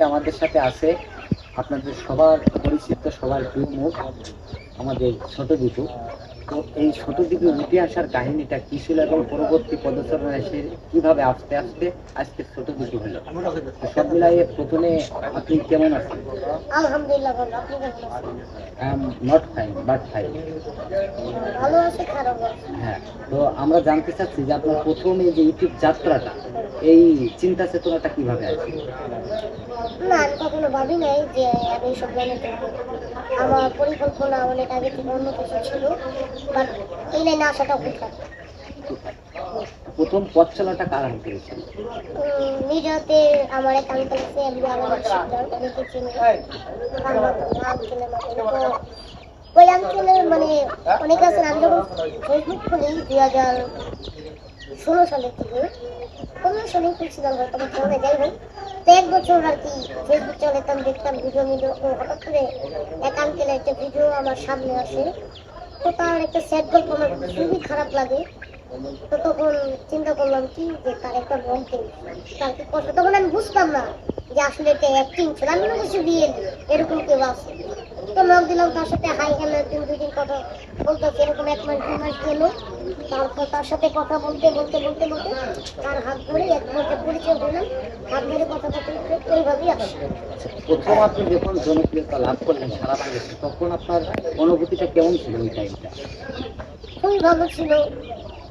মুহূর্তে আমাদের সাথে আছে আপনাদের সবার পরিচিত সবার প্রিয় মুখ আমাদের ছোট দীপু তো এই ছোট দ্বীপে উঠে আসার কাহিনীটা কি ছিল এবং পরবর্তী পদচরণে এসে কীভাবে আস্তে আস্তে আজকে ছোট দ্বীপু হলো? সব মিলাইয়ে প্রথমে আপনি কেমন আছেন? আলহামদুলিল্লাহ ভালো আপনি কেমন আছেন? নট ফাইন বাট ফাইন ভালো আছে খারাপ হ্যাঁ তো আমরা জানতে চাচ্ছি যে আপনার প্রথম এই যে ইউটিউব যাত্রাটা এই চিন্তা চেতনাটা কীভাবে আছে? না আমি কখনো ভাবি নাই যে আমি এইসব লাইনে আমার পরিকল্পনা অনেক আগে থেকে অন্য কিছু ছিল বাট এই লাইনে আসাটা কোথায় প্রথম পথ চলাটা কার হাতে হয়েছিল? উম, আমার এক আঙ্কেল আছে আমি আমার অনেকে চিনি ওই আঙ্কেলের মানে অনেক আছে আমি যখন ফেসবুক খুলি দুই হাজার ষোলো সালের থেকে পনেরো সালে খুলছিলাম হয়তো আমার ফোনে যাই হোক। এক বছর আর কি ফেসবুক চালাতাম দেখতাম ভিডিও তো হঠাৎ করে এক আঙ্কেলের একটা ভিডিও আমার সামনে আসে। তো তার একটা স্যাড গল্প আমার খুবই খারাপ লাগে। তো তখন চিন্তা করলাম কি যে তার একটা বলতে তার কি কষ্ট? তখন আমি বুঝতাম না যে আসলে এটা অ্যাক্টিং ছিল। আমি মনে রিয়েল এরকম কেউ আছে। তো নক দিলাম তার সাথে, হাই হ্যালো একদিন দুদিন কথা বলতেছে এরকম এক মাস দু মাস গেল। তারপর তার সাথে কথা বলতে বলতে বলতে বলতে তার হাত ধরে এক মধ্যে পরিচয় হলাম হাত ধরে কথা বলতে ওইভাবেই আসে প্রথম আপনি যখন জনপ্রিয়তা লাভ করলেন সারা বাংলাদেশে তখন আপনার অনুভূতিটা কেমন ছিল ওই টাইমটা খুবই ভালো ছিল।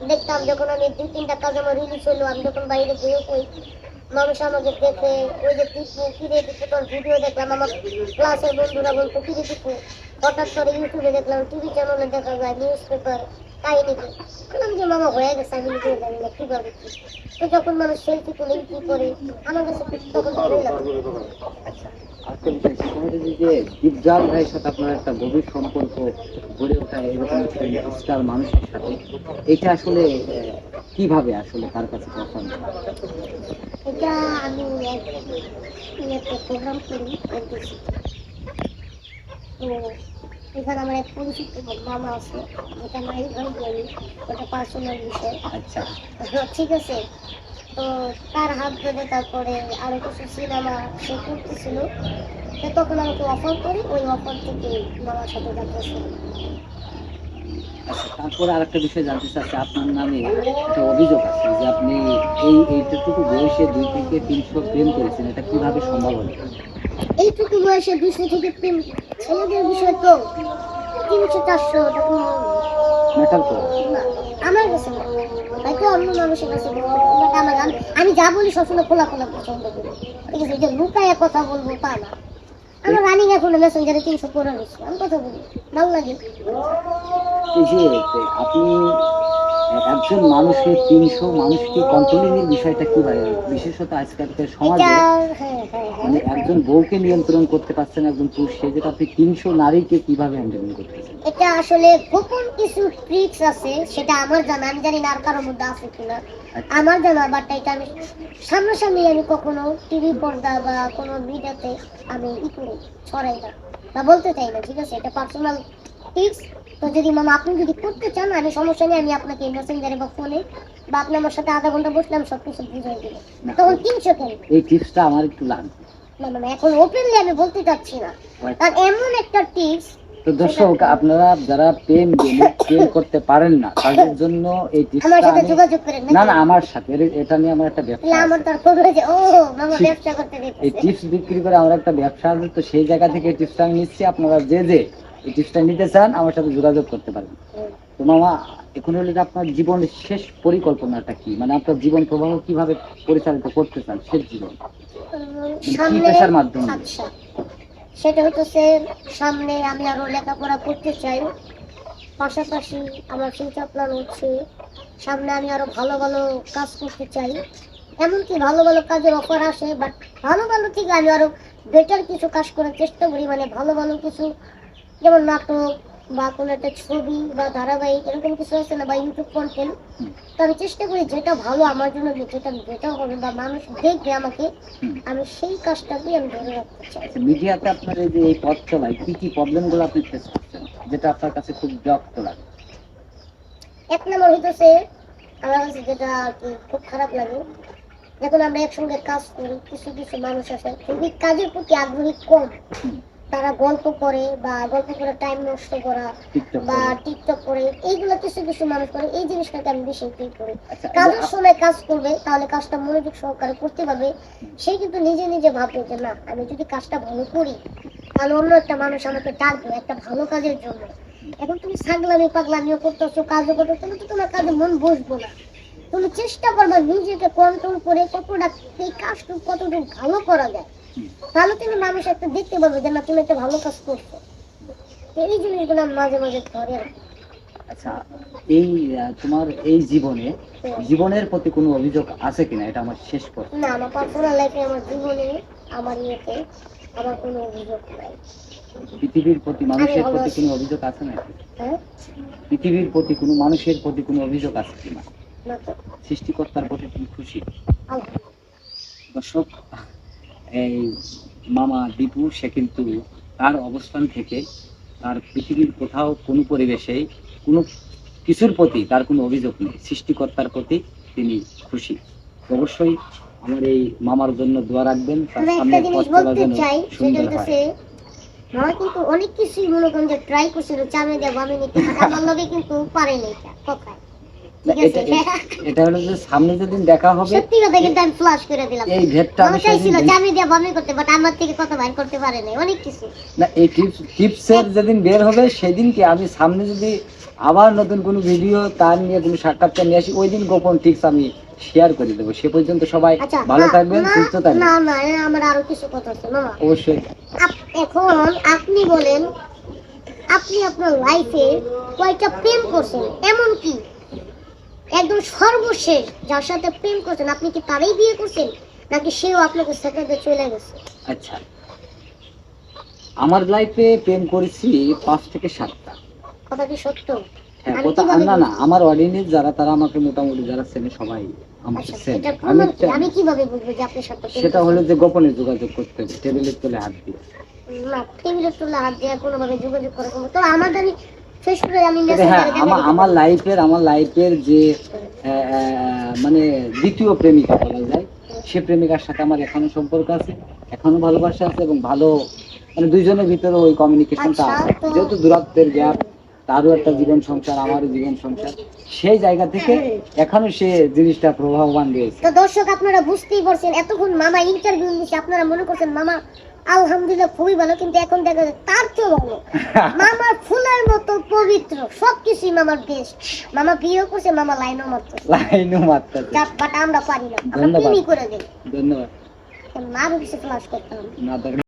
দেখতাম যখন আমি দুই তিনটা কাজ আমার রিলিজ হলো আমি যখন বাইরে কই মানুষ আমাকে দেখে ওই যে টিপু কিরে টিপু তোর ভিডিও দেখলাম আমার ক্লাসের বন্ধুরা বলতো কিরে টিপু হঠাৎ করে ইউটিউবে দেখলাম টিভি চ্যানেলে দেখা যায় নিউজ পেপার কাহিনী কি বললাম যে মামা হয়ে গেছে আমি নিজেও জানি না কীভাবে কি তো যখন মানুষ সেলফি তুলে কি করে? আমার কাছে তখন ভালোই লাগে আচ্ছা ভাইয়ের সাথে আপনার একটা গভীর সম্পর্ক গড়ে ওঠা এরকম একটা স্টার মানুষের সাথে এটা আসলে কীভাবে আসলে তার কাছে এটা আমি এক একটা প্রোগ্রাম করি তো এখানে আমার এক পরিচিত মামা আছে যেটা নাই ভাই করি ওটা পার্সোনাল বিষয়। আচ্ছা। ঠিক আছে তো তার হাত ধরে তারপরে আরও কিছু সিনেমা সে করতেছিল। তখন আমাকে অফার করি ওই অফার থেকে মামার সাথে যাত্রা শুরু আচ্ছা তারপরে আরেকটা বিষয় জানতে চাচ্ছি আপনার নামে একটা অভিযোগ আছে যে আপনি এই এইটুকু বয়সে দুই থেকে তিনশো প্রেম করেছেন এটা কীভাবে সম্ভব হলো? এইটুকু বয়সে দুশো থেকে প্রেম ছেলেদের বিষয় তো তিনশো চারশো মেটাল তো আমার কাছে না। হয়তো অন্য মানুষের কাছে আমার আমি যা বলি সবসময় খোলা খোলা পছন্দ করি। ঠিক আছে যে লুকায় কথা বলব তা না। আমার রানিং এখন মেসেঞ্জারে তিনশো করে নিচ্ছি আমি কথা বলি। ভালো লাগে। আপনি একজন মানুষের তিনশো মানুষকে কন্ট্রোলিং এর বিষয়টা কীভাবে বিশেষত আজকালকার সমাজে এটা হ্যাঁ হ্যাঁ মানে হ্যাঁ একজন বউকে নিয়ন্ত্রণ করতে পারছেন একজন পুরুষ সে যেটা আপনি তিনশো নারীকে কীভাবে হ্যান্ডেল করতেছেন? এটা আসলে গোপন কিছু ট্রিক্স আছে সেটা আমার জানা আমি জানি না আর কারোর মধ্যে আছে কিনা। আমার জানা বাট এটা আমি সামনাসামনি আমি কখনো টিভি পর্দা বা কোনো মিডিয়াতে আমি ই করি ছড়াই না বা বলতে চাই না ঠিক আছে? এটা পার্সোনাল টিপস তো যদি মামা আপনি যদি করতে চান আমি সমস্যা নেই আমি আপনাকে মেসেঞ্জারে বা ফোনে বা আপনি আমার সাথে আধা ঘণ্টা বসলাম সব কিছু তখন তিনশো কেন এই টিপসটা আমার একটু লাগবে। না মানে এখন ওপেনলি আমি বলতে চাচ্ছি না। কারণ এমন একটা টিপস তো দর্শক আপনারা যারা প্রেম প্রেম করতে পারেন না তাদের জন্য এই আমার সাথে যোগাযোগ করেন না না আমার সাথে। এটা নিয়ে আমার একটা ব্যবসা আমার তার খবর হয়েছে। ও মামা ব্যবসা করতে এই টিপস বিক্রি করে আমার একটা ব্যবসা আছে তো সেই জায়গা থেকে টিপসটা আমি নিচ্ছি। আপনারা যে যে এই টিপসটা নিতে চান আমার সাথে যোগাযোগ করতে পারেন। তো মামা এখন হলো আপনার জীবনের শেষ পরিকল্পনাটা কি? মানে আপনার জীবন প্রবাহ কীভাবে পরিচালিত করতে চান শেষ জীবন? কি পেশার মাধ্যমে? আচ্ছা সেটা হচ্ছে সামনে আমি আরও লেখাপড়া করতে চাই। পাশাপাশি আমার চিন্তা প্ল্যান হচ্ছে সামনে আমি আরও ভালো ভালো কাজ করতে চাই। এমনকি ভালো ভালো কাজের অফার আসে বাট ভালো ভালো থেকে আমি আরও বেটার কিছু কাজ করার চেষ্টা করি মানে ভালো ভালো কিছু যেমন নাটক বা কোনো একটা ছবি বা ধারাবাহিক এরকম কিছু আছে না বা ইউটিউব কন্টেন্ট তো আমি চেষ্টা করি যেটা ভালো আমার জন্য যেটা বেটার হবে বা মানুষ দেখবে আমাকে আমি সেই কাজটাকেই আমি ধরে রাখতে চাই। আচ্ছা মিডিয়াতে আপনার এই যে এই পথ চলায় কি কি প্রবলেমগুলো আপনি ফেস করছেন যেটা আপনার কাছে খুব বিরক্ত লাগে? এক নম্বর হইতেছে আমার কাছে যেটা আর কি খুব খারাপ লাগে যখন আমরা একসঙ্গে কাজ করি কিছু কিছু মানুষ আছে কিন্তু এই কাজের প্রতি আগ্রহী কম। তারা গল্প করে বা গল্প করে টাইম নষ্ট করা বা টিকটক করে এইগুলো কিছু কিছু মানুষ করে এই জিনিসটাকে আমি বেশি ফিল করি। আচ্ছা, কাজের সময় কাজ করবে তাহলে কাজটা মনোযোগ সহকারে করতে পারবে। সে কিন্তু নিজে নিজে ভাববে যে না আমি যদি কাজটা ভালো করি তাহলে অন্য একটা মানুষ আমাকে ডাকবে একটা ভালো কাজের জন্য। এখন তুমি ছাগলামি পাগলামিও করতেছো কাজও করতেছো তাহলে তো তোমার কাজে মন বসবো না। তুমি চেষ্টা করবা নিজেকে কন্ট্রোল করে কতটা এই কাজটা কতটুকু ভালো করা যায়। তাহলে তুমি মানুষ একটা দেখতে পাবে যে না তুমি একটা ভালো কাজ করছ। এই জিনিসগুলো মাঝে মাঝে ধরে আচ্ছা এই তোমার এই জীবনে জীবনের প্রতি কোনো অভিযোগ আছে কিনা? এটা আমার শেষ না আমার পার্সোনাল লাইফে আমার জীবনে আমার ইয়েতে আমার কোনো অভিযোগ নাই। পৃথিবীর প্রতি মানুষের প্রতি কোনো অভিযোগ আছে নাকি? হ্যাঁ? পৃথিবীর প্রতি কোনো মানুষের প্রতি কোনো অভিযোগ আছে কিনা? সৃষ্টিকর্তার প্রতি তুমি খুশি? দর্শক এই মামা দীপু সে কিন্তু তার অবস্থান থেকে তার পৃথিবীর কোথাও কোনো পরিবেশেই কোনো কিছুর প্রতি তার কোনো অভিযোগ নেই। সৃষ্টিকর্তার প্রতি তিনি খুশি। অবশ্যই আমার এই মামার জন্য দোয়া রাখবেন তার সামনে সুন্দর হয়। মামা কিন্তু অনেক কিছুই মনে করেন যে ট্রাই করছিল চামে দিয়ে বামে নিতে আমার কিন্তু পারেনি এটা কথায়। এটা এটা- এটা হলো যে সামনে যেদিন দেখা হবে সত্যি কথা কিন্তু আমি ফ্লাশ করে দিলাম। এই ভেদটা আমি চাইছিল সেদিন দিয়ে বামে করতে বাট আমার থেকে কথা বাইর করতে পারে নাই অনেক কিছু। না এই টিপস টিপসের যেদিন বের হবে সেদিনকে আমি সামনে যদি আবার নতুন কোনো ভিডিও তার নিয়ে কোনো সাক্ষাৎকার নিয়ে আসি ওই দিন গোপন টিপস আমি শেয়ার করে দেবো। সে পর্যন্ত সবাই আচ্ছা ভালো থাকবেন সুস্থ থাকবেন। না না আমার আরও কিছু কথা আছে মামা অবশ্যই। এখন আপনি বলেন আপনি আপনার লাইফে কয়টা প্রেম করছেন? এমন কি? একদম সর্বশেষ যার সাথে প্রেম করছেন আপনি কি তারই বিয়ে করছেন? নাকি সেও আপনাকে সেটাতে চলে গেছে? আচ্ছা। আমার লাইফে প্রেম করেছি পাঁচ থেকে সাতটা। কথা কি সত্য? হ্যাঁ আমি কথা কীভাবে না না আমার অডিয়েন্স যারা তারা আমাকে মোটামুটি যারা চেনে সবাই আমাকে আচ্ছা, চেনে। আমি কীভাবে বুঝব যে আপনার সাথে সেটা? হলো যে গোপনে যোগাযোগ করতে হবে টেবিলের তলে হাত দিয়ে। না টেবিলের তুলে হাত দিয়ে কোনোভাবে যোগাযোগ করে তো আমার হ্যাঁ আমার লাইফের আমার লাইফের যে মানে দ্বিতীয় প্রেমিকা বলা যায় সে প্রেমিকার সাথে আমার এখনও সম্পর্ক আছে এখনও ভালোবাসা আছে এবং ভালো মানে দুইজনের ভিতরে ওই কমিউনিকেশনটা আচ্ছা, আছে। যেহেতু দূরত্বের গ্যাপ তারও একটা জীবন সংসার আমারও জীবন সংসার সেই জায়গা থেকে এখনও সে জিনিসটা প্রভাববান রয়েছে। তো দর্শক আপনারা বুঝতেই পারছেন এতক্ষণ মামা ইন্টারভিউ নিচ্ছে আপনারা মনে করছেন মামা আলহামদুলিল্লাহ খুবই ভালো কিন্তু এখন দেখা যায় তার চেয়ে ভালো মামার ফুলের মতো পবিত্র সবকিছু মামার বেস্ট মামা বিয়ে করছে মামা লাইনও মাত্র লাইনও মাত্র বাট আমরা পারি না। আমরা। করে দেই। ধন্যবাদ। মারও কিছু ফ্লাশ করতে হবে। না